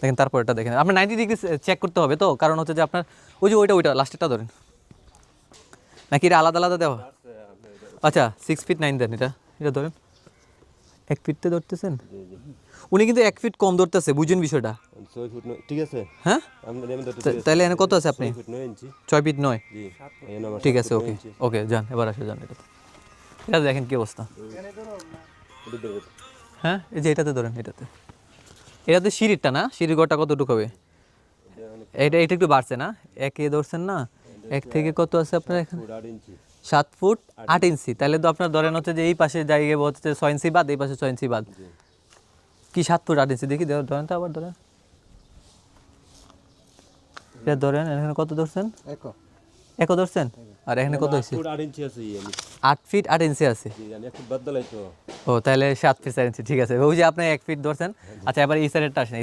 দেখেন তারপর এটা দেখেন। আপনার নাইনটি ডিগ্রি চেক করতে হবে তো কারণ হচ্ছে যে আপনার ওই যে ওইটা ওইটা লাস্টেরটা ধরেন। নাকি এটা আলাদা আলাদা দেওয়া? আচ্ছা সিক্স ফিট নাইন দেন এটা এটা ধরেন। এক ফিটতে ধরতেছেন? উনি কিন্তু এক ফিট কম ধরতেছে বুঝুন বিষয়টা। ঠিক আছে? হ্যাঁ? তাহলে এখানে কত আছে আপনি? ছয় ফুট নয় ঠিক আছে ওকে ওকে যান এবার আসে যান এটাতে। এটা দেখেন কি অবস্থা। হ্যাঁ? এই যে এটাতে ধরেন এটাতে। এটাতে সিঁড়িরটা না? সিঁড়ির ঘরটা কতটুকু হবে? এটা এটা একটু বাড়ছে না? একে ধরছেন না? এক থেকে কত আছে আপনার এখানে? সাত ফুট আট ইঞ্চি। তাহলে তো আপনার ধরেন হচ্ছে যে এই পাশে জায়গায় হচ্ছে ছয় ইঞ্চি বাদ এই পাশে ছয় ইঞ্চি বাদ। কি সাত ফুট আট ইঞ্চি? দেখি ধরেন তো আবার ধরেন। এটা ধরেন এখানে কত ধরছেন? এক ধরছেন? আর এখানে কত হয়েছে আট ফিট আট ইঞ্চি আছে ও তাহলে সাত ফিট চার ইঞ্চি ঠিক আছে। ওই যে আপনি এক ফিট ধরছেন। আচ্ছা এবার এই সাইডেরটা আসেন।